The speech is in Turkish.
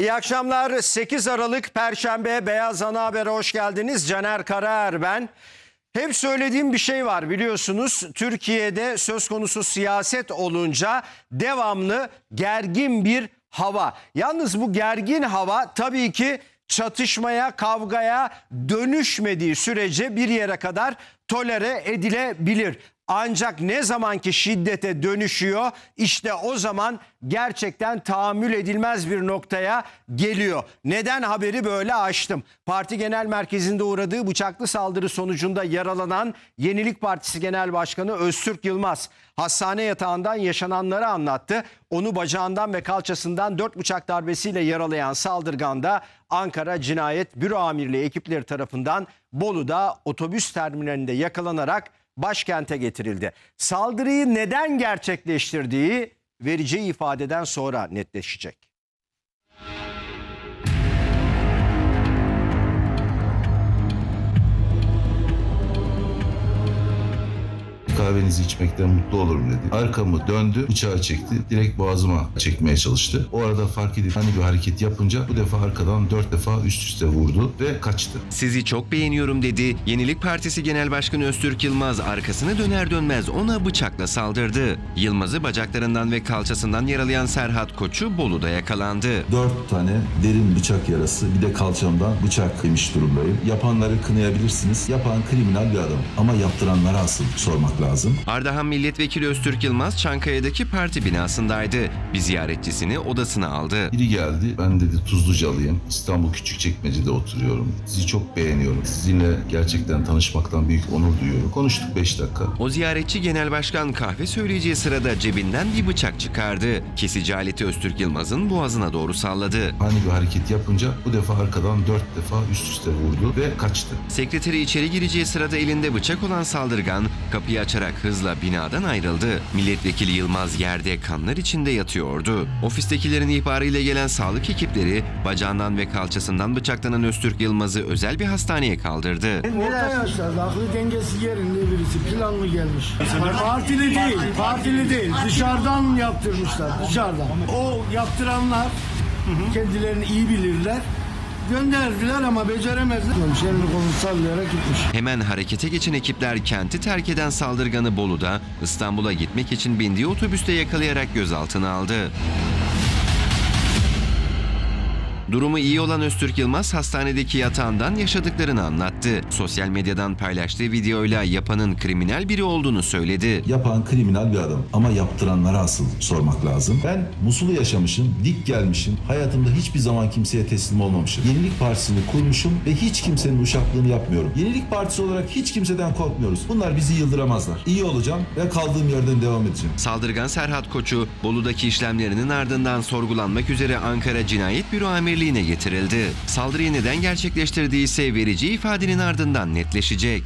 İyi akşamlar. 8 Aralık Perşembe Beyaz Ana Haber'e hoş geldiniz. Caner Karaer ben. Hep söylediğim bir şey var biliyorsunuz. Türkiye'de söz konusu siyaset olunca devamlı gergin bir hava. Yalnız bu gergin hava tabii ki çatışmaya, kavgaya dönüşmediği sürece bir yere kadar tolere edilebilir. Ancak ne zamanki şiddete dönüşüyor işte o zaman gerçekten tahammül edilmez bir noktaya geliyor. Neden haberi böyle açtım? Parti Genel Merkezi'nde uğradığı bıçaklı saldırı sonucunda yaralanan Yenilik Partisi Genel Başkanı Öztürk Yılmaz hastane yatağından yaşananları anlattı. Onu bacağından ve kalçasından dört bıçak darbesiyle yaralayan saldırganda Ankara Cinayet Büro Amirliği ekipleri tarafından Bolu'da otobüs terminalinde yakalanarak başkente getirildi. Saldırıyı neden gerçekleştirdiği vereceği ifadeden sonra netleşecek. Kahvenizi içmekten mutlu olurum dedi. Arkamı döndü, bıçağı çekti. Direkt boğazıma çekmeye çalıştı. O arada fark edip hani bir hareket yapınca bu defa arkadan dört defa üst üste vurdu ve kaçtı. Sizi çok beğeniyorum dedi. Yenilik Partisi Genel Başkanı Öztürk Yılmaz arkasını döner dönmez ona bıçakla saldırdı. Yılmaz'ı bacaklarından ve kalçasından yaralayan Serhat Koçu Bolu'da yakalandı. Dört tane derin bıçak yarası bir de kalçamdan bıçak yemiş durumdayım. Yapanları kınayabilirsiniz. Yapan kriminal bir adam. Ama yaptıranlara asıl sormak lazım. Ardahan Milletvekili Öztürk Yılmaz Çankaya'daki parti binasındaydı. Bir ziyaretçisini odasına aldı. Biri geldi. Ben dedi Tuzlucalıyım. İstanbul Küçükçekmece'de oturuyorum. Sizi çok beğeniyorum. Sizinle gerçekten tanışmaktan büyük onur duyuyorum. Konuştuk 5 dakika. O ziyaretçi genel başkan kahve söyleyeceği sırada cebinden bir bıçak çıkardı. Kesici aleti Öztürk Yılmaz'ın boğazına doğru salladı. Hani bir hareket yapınca bu defa arkadan dört defa üst üste vurdu ve kaçtı. Sekreteri içeri gireceği sırada elinde bıçak olan saldırgan kapıyı açarak hızla binadan ayrıldı. Milletvekili Yılmaz yerde kanlar içinde yatıyordu. Ofistekilerin ihbarıyla gelen sağlık ekipleri bacağından ve kalçasından bıçaklanan Öztürk Yılmaz'ı özel bir hastaneye kaldırdı. Orta yaşlarda aklı dengesi yerinde birisi planlı gelmiş. Partili değil, partili değil. Dışarıdan yaptırmışlar, dışarıdan. O yaptıranlar kendilerini iyi bilirler. Gönderdiler ama beceremezler. Elini kolunu sallayarak gitmiş. Hemen harekete geçen ekipler kenti terk eden saldırganı Bolu'da İstanbul'a gitmek için bindiği otobüste yakalayarak gözaltına aldı. Durumu iyi olan Öztürk Yılmaz hastanedeki yatağından yaşadıklarını anlattı. Sosyal medyadan paylaştığı videoyla yapanın kriminal biri olduğunu söyledi. Yapan kriminal bir adam ama yaptıranlara asıl sormak lazım. Ben Musul'u yaşamışım, dik gelmişim. Hayatımda hiçbir zaman kimseye teslim olmamışım. Yenilik Partisi'ni kurmuşum ve hiç kimsenin uşaklığını yapmıyorum. Yenilik Partisi olarak hiç kimseden korkmuyoruz. Bunlar bizi yıldıramazlar. İyi olacağım ve kaldığım yerden devam edeceğim. Saldırgan Serhat Koçu, Bolu'daki işlemlerinin ardından sorgulanmak üzere Ankara Cinayet Büro Amirliği'ne getirildi. Saldırıyı neden gerçekleştirdiği ise vereceği ifadenin ardından netleşecek.